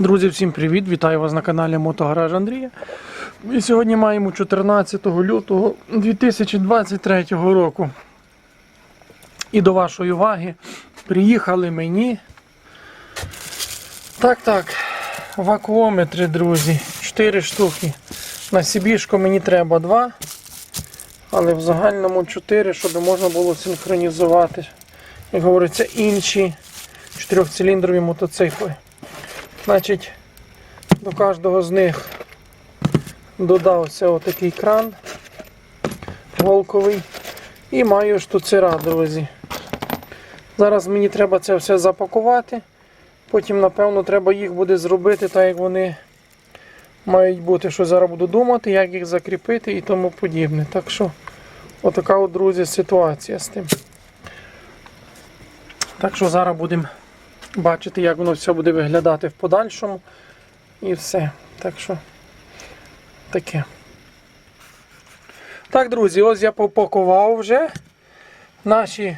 Друзі, всім привіт! Вітаю вас на каналі Мотогараж Андрія. І сьогодні маємо 14 лютого 2023 року. І до вашої уваги приїхали мені. Так, так, вакуометри, друзі. 4 штуки. На Сібішко мені треба 2, але в загальному 4, щоб можна було синхронізувати, як говориться, інші чотирьохциліндрові мотоцикли. Значить, до кожного з них додався отакий кран голковий і маю штуцера, друзі. Зараз мені треба це все запакувати. Потім, напевно, треба їх буде зробити так, як вони мають бути, що зараз буду думати, як їх закріпити і тому подібне. Так що, отака от, друзі, ситуація з тим. Так що зараз будемо бачити, як воно все буде виглядати в подальшому. І все. Так що таке. Так, друзі, ось я попакував вже наші,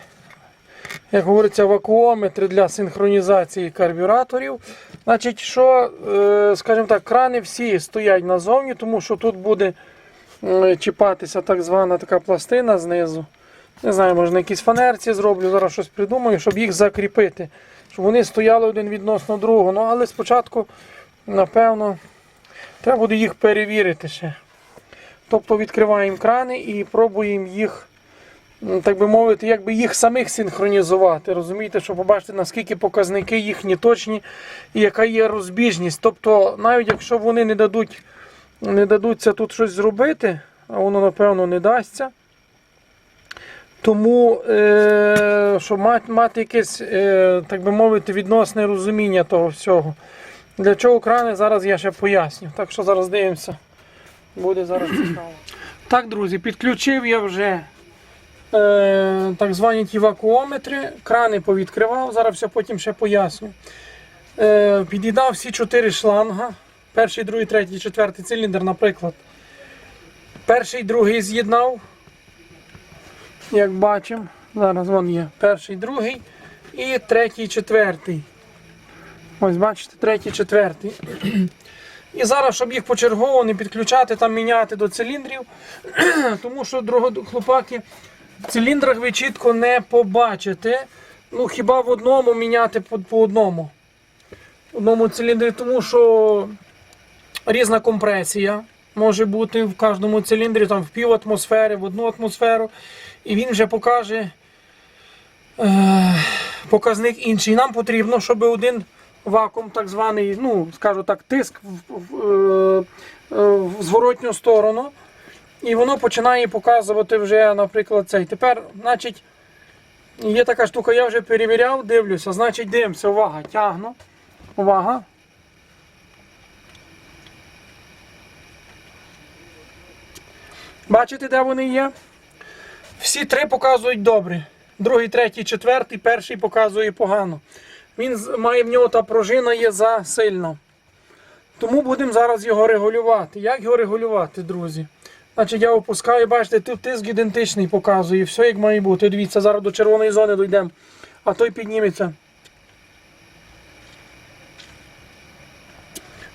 як говориться, вакуометри для синхронізації карбюраторів. Значить, що, е, скажімо так, крани всі стоять назовні, тому що тут буде чіпатися так звана така пластина знизу. Не знаю, може на якійсь фанерці зроблю, зараз щось придумаю, щоб їх закріпити. Щоб вони стояли один відносно другого. Ну, але спочатку, напевно, треба буде їх перевірити ще. Тобто відкриваємо крани і пробуємо їх, так би мовити, якби їх самих синхронізувати. Розумієте, щоб побачити, наскільки показники їхні точні і яка є розбіжність. Тобто, навіть якщо вони не дадуть, не дадуться тут щось зробити, а воно, напевно, не дасться. Тому, е, щоб мати, мати якесь, е, так би мовити, відносне розуміння того всього. Для чого крани, зараз я ще поясню. Так що зараз дивимося. Буде зараз цікаво. Так, друзі, підключив я вже е, так звані ті вакуометри, крани повідкривав, зараз все потім ще поясню. Е, під'їдав всі чотири шланга. Перший, другий, третій, четвертий циліндр, наприклад. Перший, другий з'єднав як бачимо. Зараз вон є перший, другий і третій, четвертий. Ось бачите, третій, четвертий. І зараз, щоб їх почергово не підключати, там міняти до циліндрів, тому що, хлопаки, в циліндрах ви чітко не побачите. Ну, хіба в одному міняти по, по одному. В одному циліндрі, тому що різна компресія може бути в кожному циліндрі, там в пів атмосфери, в одну атмосферу. І він вже покаже е, показник інший. Нам потрібно, щоб один вакуум, так званий, ну, скажу так, тиск в, в, е, е, в зворотню сторону. І воно починає показувати вже, наприклад, цей. Тепер, значить, є така штука, я вже перевіряв, дивлюся, значить, дивимося, увага, тягну. Увага. Бачите, де вони є? Всі три показують добре. Другий, третій, четвертий, перший показує погано. Він має в нього та пружина є засильна. Тому будемо зараз його регулювати. Як його регулювати, друзі? Значить, я опускаю, бачите, тут тиск ідентичний показує, все як має бути. Дивіться, зараз до червоної зони дійдемо, а той підніметься.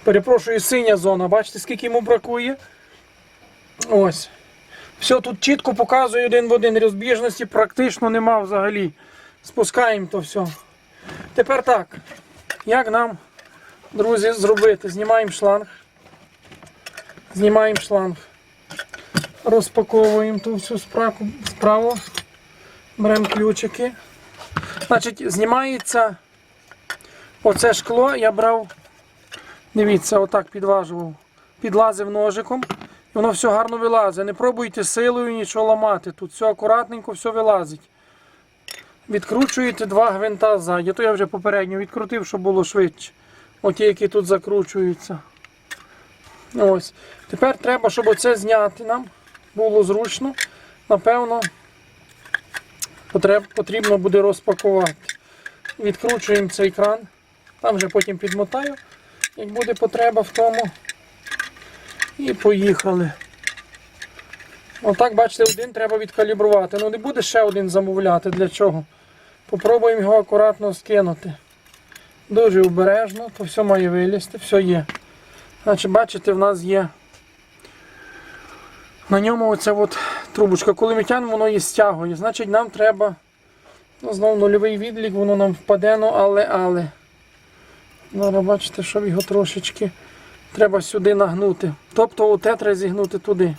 Перепрошую, синя зона. Бачите, скільки йому бракує? Ось. Все тут чітко показує один в один розбіжності, практично нема взагалі. Спускаємо то все. Тепер так. Як нам, друзі, зробити? Знімаємо шланг. Знімаємо шланг. Розпаковуємо ту всю справу. справу. Беремо ключики. Значить, знімається оце шкло, я брав, дивіться, отак підважував, підлазив ножиком. Воно все гарно вилазить. Не пробуйте силою нічого ламати. Тут все акуратненько, все вилазить. Відкручуєте два гвинта ззаді. То я вже попередньо відкрутив, щоб було швидше. Оті, які тут закручуються. Ось. Тепер треба, щоб оце зняти нам. Було зручно. Напевно, потрібно буде розпакувати. Відкручуємо цей кран. Там вже потім підмотаю, як буде потреба в тому. І поїхали. Отак, бачите, один треба відкалібрувати. Ну не буде ще один замовляти. Для чого? Попробуємо його акуратно скинути. Дуже обережно, то все має вилізти, все є. Значить, бачите, в нас є. На ньому оця от трубочка. Коли ми тягнемо, воно її стягує. Значить, нам треба. Ну, знову нульовий відлік, воно нам впаде, ну але, але. Зараз бачите, щоб його трошечки треба сюди нагнути. Тобто оте треба зігнути туди.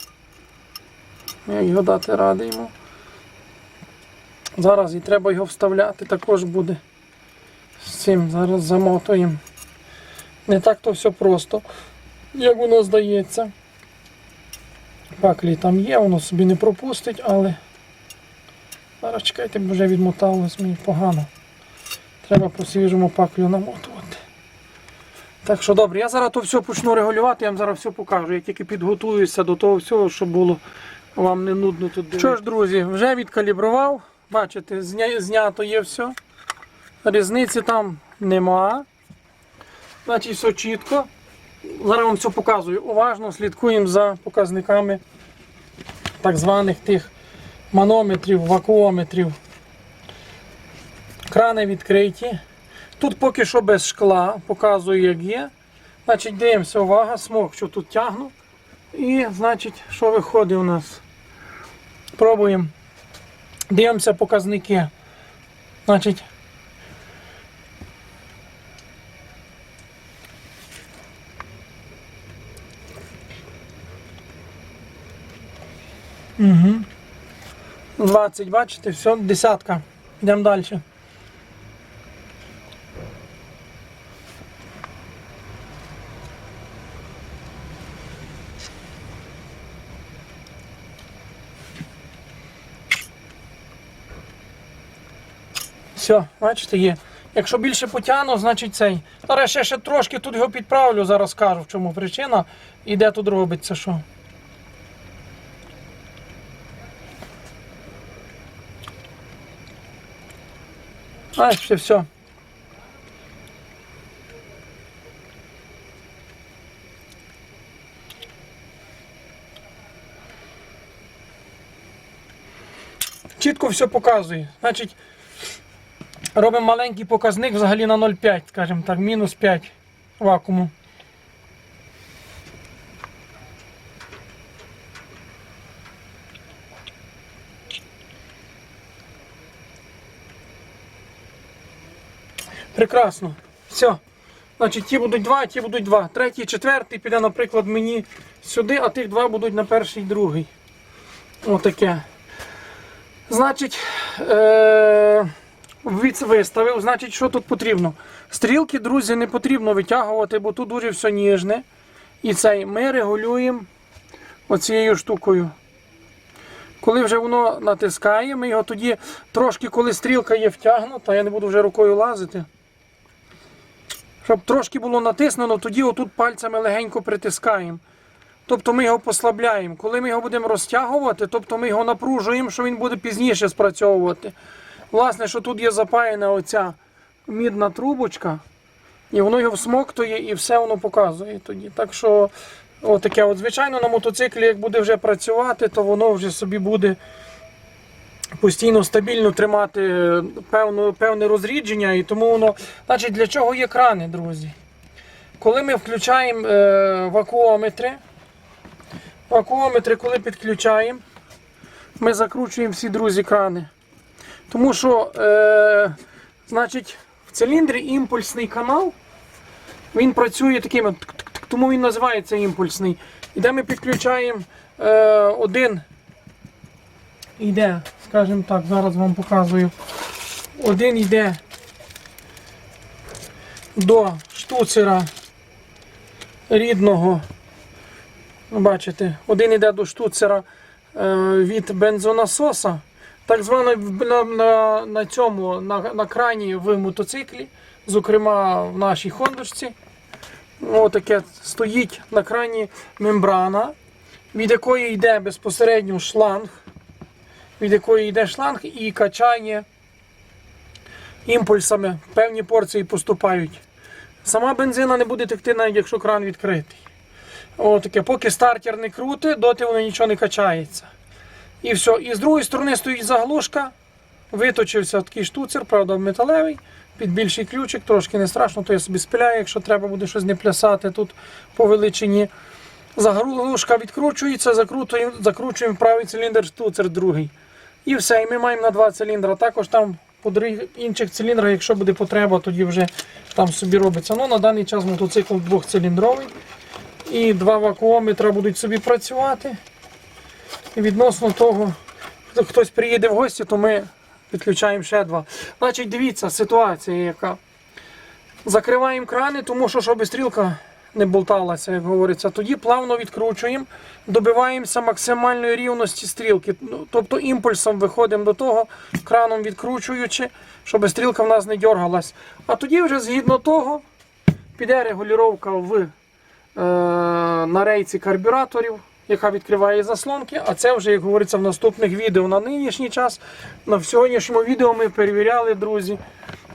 Як його дати ради. Зараз і треба його вставляти, також буде. З цим зараз замотуємо. Не так то все просто, як воно здається. Паклі там є, воно собі не пропустить, але зараз чекайте, бо вже відмоталось мені погано. Треба по свіжому паклю намотувати. Так що добре, я зараз то все почну регулювати, я вам зараз все покажу. Я тільки підготуюся до того всього, щоб було вам не нудно тут дивитися. Що ж, друзі, вже відкалібрував. Бачите, зня... знято є все. Різниці там нема. Значить, все чітко. Зараз вам все показую. Уважно слідкуємо за показниками так званих тих манометрів, вакуометрів. Крани відкриті. Тут поки що без шкла, показую, як є. Значить, дивимося, увага, смок, що тут тягну. І, значить, що виходить у нас? Пробуємо. Дивимося показники. Значить, Угу. 20, бачите, все, десятка. Йдемо далі. Все, бачите, є. Якщо більше потягну, значить цей. Зараз ще, ще трошки тут його підправлю, зараз скажу, в чому причина і де тут робиться що. Бачите, все. Чітко все показує. Значить, робимо маленький показник взагалі на 0,5, скажімо так, мінус 5 вакууму. Прекрасно. Все. Значить, ті будуть два, ті будуть два. Третій, четвертий піде, наприклад, мені сюди, а тих два будуть на перший і другий. Отаке. Значить, е- від- виставив. Значить, що тут потрібно? Стрілки, друзі, не потрібно витягувати, бо тут дуже все ніжне. І цей ми регулюємо оцією штукою. Коли вже воно натискає, ми його тоді трошки, коли стрілка є втягнута, я не буду вже рукою лазити. Щоб трошки було натиснено, тоді отут пальцями легенько притискаємо. Тобто ми його послабляємо. Коли ми його будемо розтягувати, тобто ми його напружуємо, що він буде пізніше спрацьовувати. Власне, що тут є запаяна оця мідна трубочка, і воно його всмоктує і все воно показує тоді. Так що, отаке, от, звичайно, на мотоциклі, як буде вже працювати, то воно вже собі буде постійно стабільно тримати певну, певне розрідження, і тому воно. Значить, для чого є крани, друзі? Коли ми включаємо е, вакуометри, вакуометри, коли підключаємо, ми закручуємо всі друзі крани. Тому що, е, значить, в циліндрі імпульсний канал, він працює таким, тому він називається імпульсний. І де ми підключаємо е, один, йде, скажімо так, зараз вам показую. Один йде до штуцера рідного. Бачите, один йде до штуцера е, від бензонасоса. Так звано на, на, на цьому на, на крані в мотоциклі, зокрема в нашій хондочці. Отаке стоїть на крані мембрана, від якої йде безпосередньо шланг, від якої йде шланг і качає імпульсами. Певні порції поступають. Сама бензина не буде текти, навіть якщо кран відкритий. Отаке, поки стартер не крутить, доти воно нічого не качається. І все. І з другої сторони стоїть заглушка. Виточився такий штуцер, правда, металевий. під більший ключик, трошки не страшно, то я собі спиляю, якщо треба буде щось не плясати тут по величині. Заглушка відкручується, закрутуємо, закручуємо правий циліндр, штуцер другий. І все, і ми маємо на два циліндри. Також там по інших циліндрах, якщо буде потреба, тоді вже там собі робиться. Ну, на даний час мотоцикл двохциліндровий. І два вакуометра будуть собі працювати. Відносно того, хто- хтось приїде в гості, то ми підключаємо ще два. Значить, дивіться, ситуація яка. Закриваємо крани, тому що щоб стрілка не болталася, як говориться. Тоді плавно відкручуємо, добиваємося максимальної рівності стрілки. Ну, Тобто імпульсом виходимо до того, краном відкручуючи, щоб стрілка в нас не дергалась. А тоді вже згідно того піде регулювання в, е, на рейці карбюраторів, яка відкриває заслонки. А це вже, як говориться, в наступних відео на нинішній час. На сьогоднішньому відео ми перевіряли, друзі.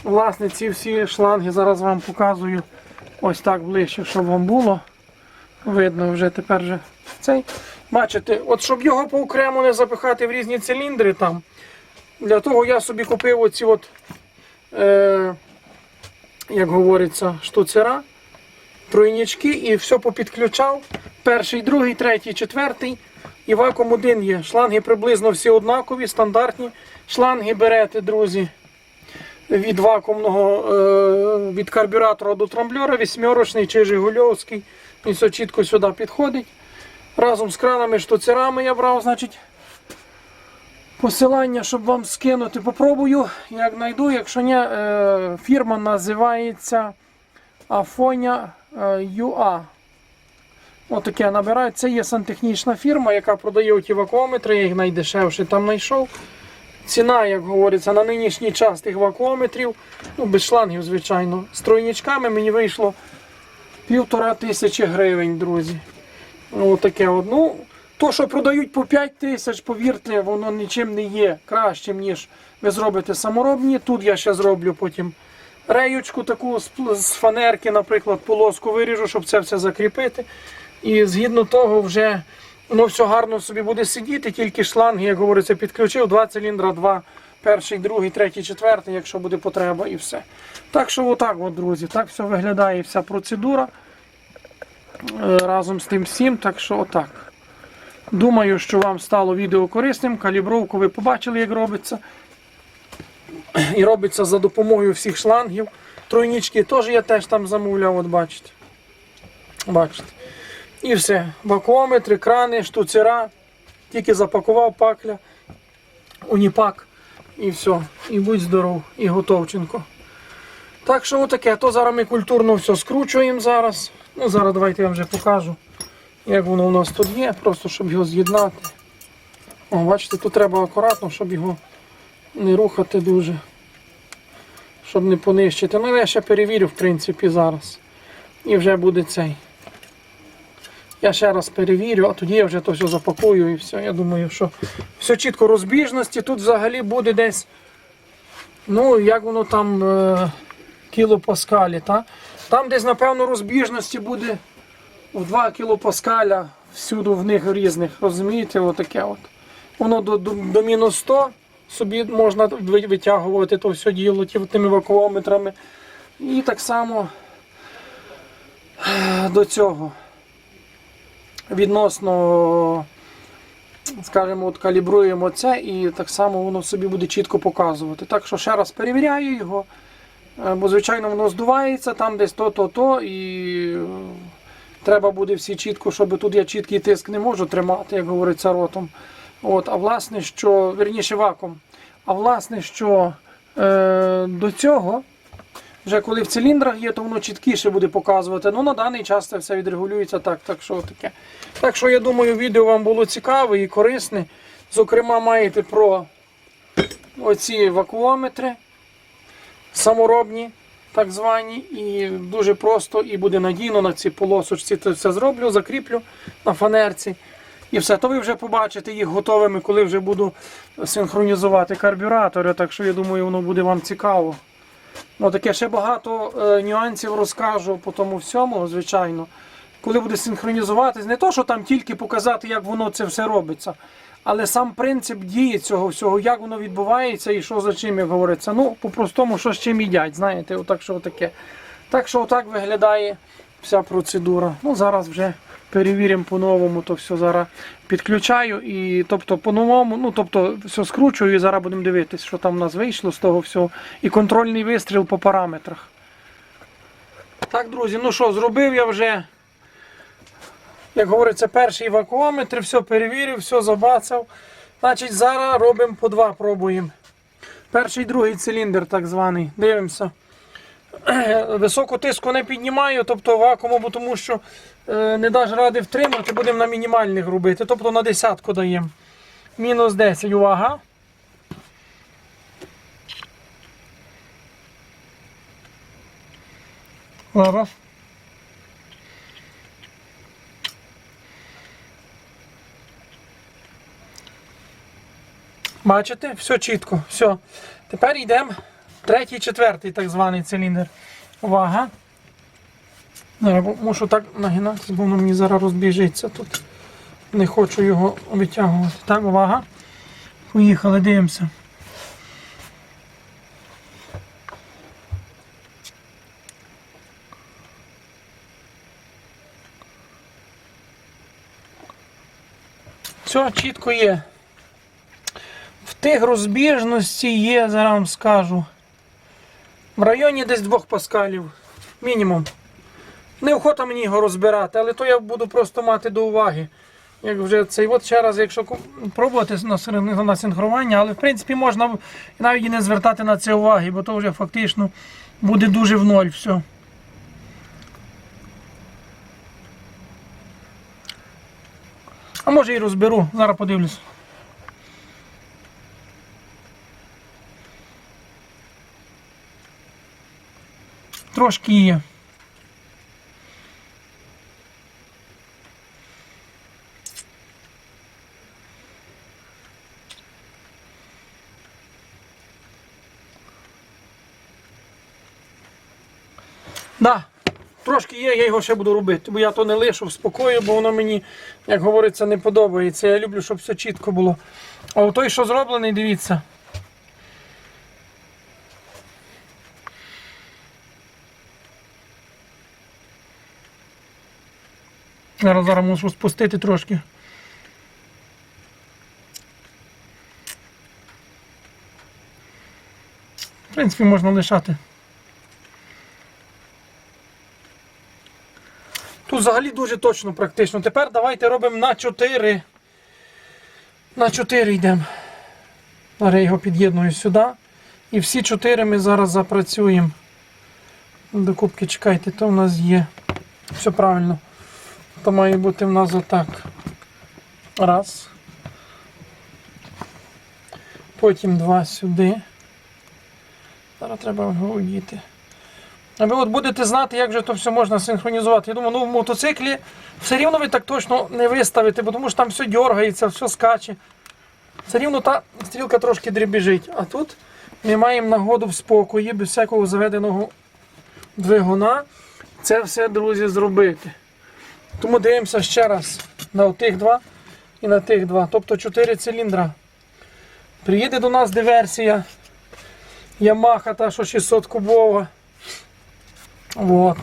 Власне, ці всі шланги зараз вам показую ось так ближче, щоб вам було. Видно вже тепер вже цей. Бачите, от щоб його поокремо не запихати в різні циліндри там. Для того я собі купив оці от, е, як говориться, штуцера, тройнички і все попідключав. Перший, другий, третій, четвертий. І вакуум один є. Шланги приблизно всі однакові, стандартні. Шланги берете, друзі від вакуумного е, від карбюратора до трамблера, вісьмерочний чи Жигульовський. Він все чітко сюди підходить. Разом з кранами, штуцерами я брав, значить, посилання, щоб вам скинути. Попробую, як знайду. Якщо ні, е, фірма називається Афоня UA. Отаке набирають. Це є сантехнічна фірма, яка продає ті вакуометри, я їх найдешевший там знайшов. Ціна, як говориться, на нинішній час тих вакуометрів, ну без шлангів, звичайно, з тройничками мені вийшло півтора тисячі гривень, друзі. Ну, таке от. Ну, то, що продають по 5 тисяч, повірте, воно нічим не є кращим, ніж ви зробите саморобні. Тут я ще зроблю потім реючку таку з фанерки, наприклад, полоску виріжу, щоб це все закріпити. І згідно того, вже воно все гарно собі буде сидіти, тільки шланги, як говориться, підключив, два циліндра, два, перший, другий, третій, четвертий, якщо буде потреба, і все. Так що, отак, от, друзі, так все виглядає вся процедура е, разом з тим всім. Так що, отак. Думаю, що вам стало відео корисним. Калібровку ви побачили, як робиться. І робиться за допомогою всіх шлангів. Тройнички теж я теж там замовляв, от бачите. Бачите. І все. Вакуометри, крани, штуцера. Тільки запакував пакля, уніпак і все. І будь здоров, і готовченко. Так що отаке. То зараз ми культурно все скручуємо зараз. Ну, зараз давайте я вам вже покажу, як воно у нас тут є, просто щоб його з'єднати. О, бачите, тут треба акуратно, щоб його не рухати дуже. Щоб не понищити. Ну, я ще перевірю, в принципі, зараз. І вже буде цей. Я ще раз перевірю, а тоді я вже то все запакую і все. Я думаю, що все чітко розбіжності. Тут взагалі буде десь, ну, як воно там е, кілопаскалі, та? Там десь, напевно, розбіжності буде в 2 кілопаскаля всюди в них різних. Розумієте, отаке от. Воно до, до, мінус 100 собі можна витягувати то все діло тими вакуометрами. І так само е, до цього відносно, скажімо, от калібруємо це і так само воно собі буде чітко показувати. Так що ще раз перевіряю його, е, бо звичайно воно здувається, там десь то-то, то і е, треба буде всі чітко, щоб тут я чіткий тиск не можу тримати, як говориться ротом. От, а власне, що, верніше вакуум. А власне, що е, до цього вже коли в циліндрах є, то воно чіткіше буде показувати. Ну на даний час це все відрегулюється так, так що таке. Так що я думаю, відео вам було цікаве і корисне. Зокрема, маєте про оці вакуометри саморобні, так звані, і дуже просто і буде надійно на цій полосочці. Це все зроблю, закріплю на фанерці. І все, то ви вже побачите їх готовими, коли вже буду синхронізувати карбюратори. Так що я думаю, воно буде вам цікаво. Ну, таке ще багато е, нюансів розкажу по тому всьому, звичайно. Коли буде синхронізуватись, не то, що там тільки показати, як воно це все робиться, Але сам принцип дії цього всього, як воно відбувається і що за чим, як говориться. Ну, по-простому, що з чим їдять, знаєте, отак, що таке. Так що отак виглядає вся процедура. Ну, зараз вже перевіримо по-новому, то все зараз підключаю і тобто по-новому, ну тобто все скручую і зараз будемо дивитися, що там у нас вийшло з того всього. І контрольний вистріл по параметрах. Так, друзі, ну що, зробив я вже, як говориться, перший вакуометр, все перевірив, все забацав. Значить, зараз робимо по два, пробуємо. Перший, другий циліндр, так званий. Дивимося. Високу тиску не піднімаю, тобто вакууму, тому що е, не даш ради втримати, будемо на мінімальних робити. Тобто на десятку даємо. Мінус 10, увага. Зараз. Бачите? Все чітко. Все. Тепер йдемо третій, четвертий так званий циліндр. Увага. Зараз мушу так нагинатися, бо воно мені зараз розбіжиться тут. Не хочу його витягувати. Так, увага. Поїхали, дивимося. Все, чітко є. В тих розбіжності є, зараз вам скажу. В районі десь 2 паскалів. Мінімум. Неохота мені його розбирати, але то я буду просто мати до уваги. Як вже цей от ще раз, якщо пробувати на, на синхрування, але в принципі можна навіть і не звертати на це уваги, бо то вже фактично буде дуже в ноль все. А може і розберу, зараз подивлюсь. Трошки. Да, трошки є, я його ще буду робити, бо я то не лишу в спокою, бо воно мені, як говориться, не подобається. Я люблю, щоб все чітко було. А той, що зроблений, дивіться. Зараз зараз мушу спустити трошки. В принципі, можна лишати. Тут взагалі дуже точно практично. Тепер давайте робимо на 4. На 4 йдемо. Зараз я його під'єдную сюди. І всі 4 ми зараз запрацюємо. До кубки чекайте, то в нас є. Все правильно. То має бути в нас отак. Раз. Потім два сюди. Зараз треба його одіти. А ви от будете знати, як же то все можна синхронізувати. Я думаю, ну в мотоциклі все рівно ви так точно не виставите, бо тому що там все дергається, все скаче. Все рівно та стрілка трошки дрібіжить. А тут ми маємо нагоду в спокої, без всякого заведеного двигуна. Це все, друзі, зробити. Тому дивимося ще раз на тих два і на тих два. Тобто 4 циліндра. Приїде до нас диверсія. Ямаха та що 600 кубова. От.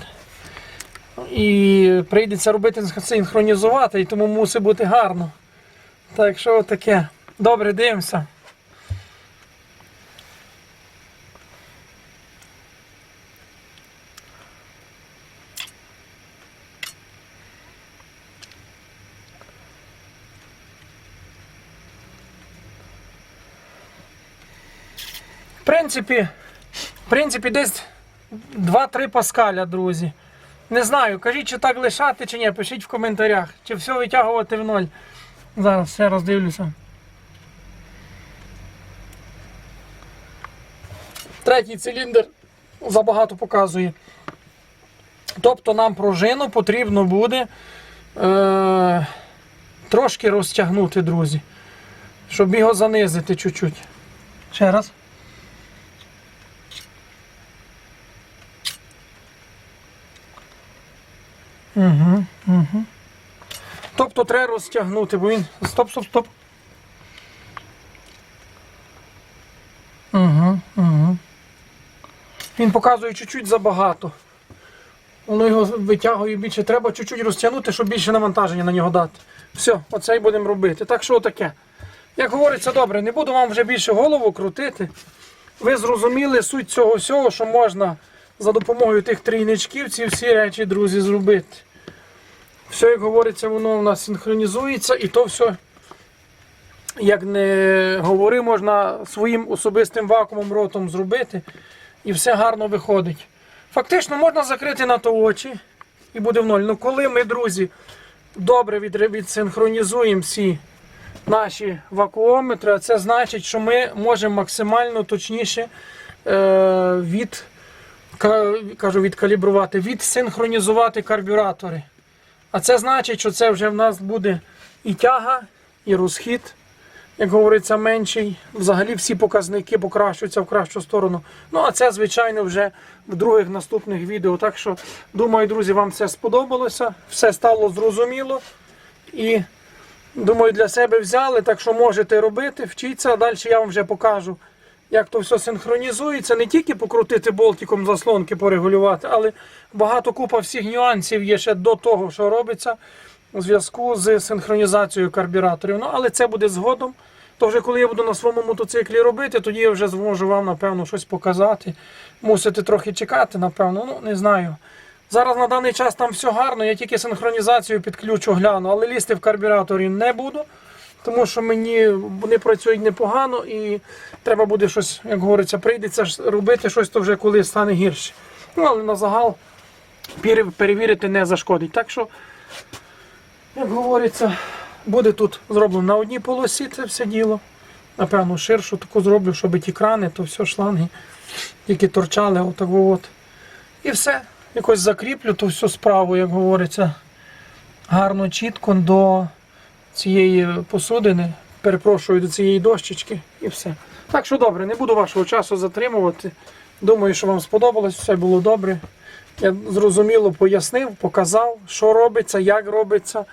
І прийдеться робити синхронізувати, і тому мусить бути гарно. Так що таке. Добре, дивимося. Принципі, в принципі, десь 2-3 паскаля, друзі. Не знаю, кажіть, чи так лишати, чи ні, пишіть в коментарях, чи все витягувати в ноль. Зараз ще раз дивлюся. Третій циліндр забагато показує. Тобто нам пружину потрібно буде е, трошки розтягнути, друзі. Щоб його занизити чуть-чуть. Ще раз. Угу, угу. Тобто треба розтягнути, бо він... Стоп, стоп, стоп. Угу, угу. Він показує чуть-чуть забагато. Воно його витягує більше. Треба чуть-чуть розтягнути, щоб більше навантаження на нього дати. Все, оце і будемо робити. Так що таке? Як говориться, добре, не буду вам вже більше голову крутити. Ви зрозуміли суть цього всього, що можна за допомогою тих трійничків ці всі речі, друзі, зробити. Все, як говориться, воно у нас синхронізується і то все, як не говори, можна своїм особистим вакуумом ротом зробити і все гарно виходить. Фактично можна закрити на то очі і буде в ноль. Ну коли ми, друзі, добре відсинхронізуємо всі наші вакуометри, це значить, що ми можемо максимально точніше е, від, кажу, відкалібрувати, відсинхронізувати карбюратори. А це значить, що це вже в нас буде і тяга, і розхід, як говориться, менший. Взагалі всі показники покращуються в кращу сторону. Ну, а це, звичайно, вже в других наступних відео. Так що, думаю, друзі, вам все сподобалося, все стало зрозуміло. І думаю, для себе взяли, так що можете робити, вчіться. А далі я вам вже покажу, як то все синхронізується. Не тільки покрутити болтиком заслонки, порегулювати, але багато купа всіх нюансів є ще до того, що робиться у зв'язку з синхронізацією карбюраторів. Ну, але це буде згодом. То вже коли я буду на своєму мотоциклі робити, тоді я вже зможу вам, напевно, щось показати. Мусите трохи чекати, напевно, ну не знаю. Зараз на даний час там все гарно, я тільки синхронізацію підключу, гляну, але лізти в карбюраторі не буду, тому що мені вони працюють непогано і треба буде щось, як говориться, прийдеться робити щось, то вже коли стане гірше. Ну, але на загал перевірити не зашкодить. Так що, як говориться, буде тут зроблено на одній полосі це все діло. Напевно, ширшу таку зроблю, щоб ті крани, то все шланги тільки торчали отак от. І все. Якось закріплю ту всю справу, як говориться, гарно, чітко до цієї посудини. Перепрошую до цієї дощечки і все. Так що добре, не буду вашого часу затримувати. Думаю, що вам сподобалось, все було добре. Я зрозуміло пояснив, показав, що робиться, як робиться.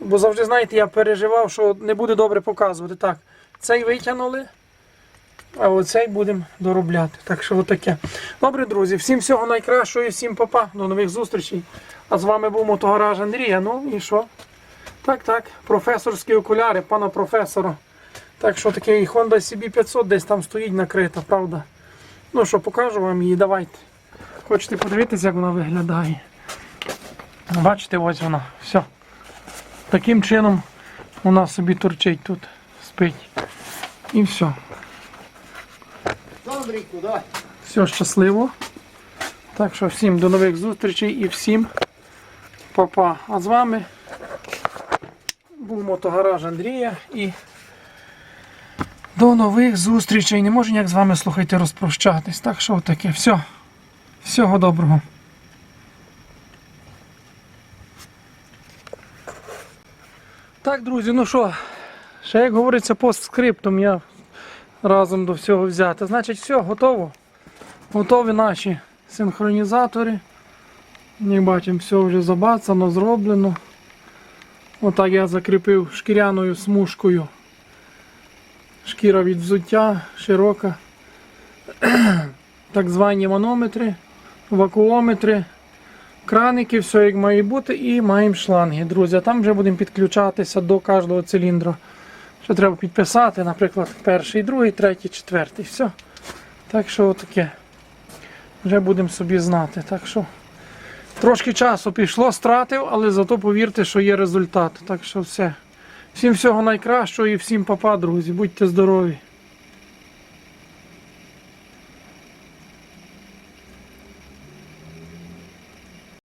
Бо завжди, знаєте, я переживав, що не буде добре показувати. Так, цей витягнули, а оцей будемо доробляти. Так що отаке. Добре, друзі, всім всього найкращого і всім папа. До нових зустрічей. А з вами був мотогараж Андрія. Ну і що? Так, так, професорські окуляри, пана професора. Так що такий Honda CB500 десь там стоїть накрита, правда? Ну що, покажу вам її, давайте. Хочете подивитися, як вона виглядає? Бачите, ось вона. Все. Таким чином вона собі торчить тут, спить. І все. Все щасливо. Так що всім до нових зустрічей і всім па-па. А з вами був мотогараж Андрія і до нових зустрічей. Не можу ніяк з вами слухайте розпрощатись. Так що таке. Все. Всього доброго. Так, друзі, ну що, ще як говориться постскриптом, я разом до всього взяти. Значить, все, готово. Готові наші синхронізатори. Як бачимо, все вже забацано, зроблено. Отак я закріпив шкіряною смужкою. Шкіра від взуття, широка. Так звані манометри, вакуометри, краники, все як має бути, і маємо шланги. Друзі, там вже будемо підключатися до кожного циліндра. Що треба підписати, наприклад, перший, другий, третій, четвертий. Все. Так що таке. Вже будемо собі знати. Так що трошки часу пішло, стратив, але зато повірте, що є результат. Так що все. Всім всього найкращого і всім папа, друзі. Будьте здорові.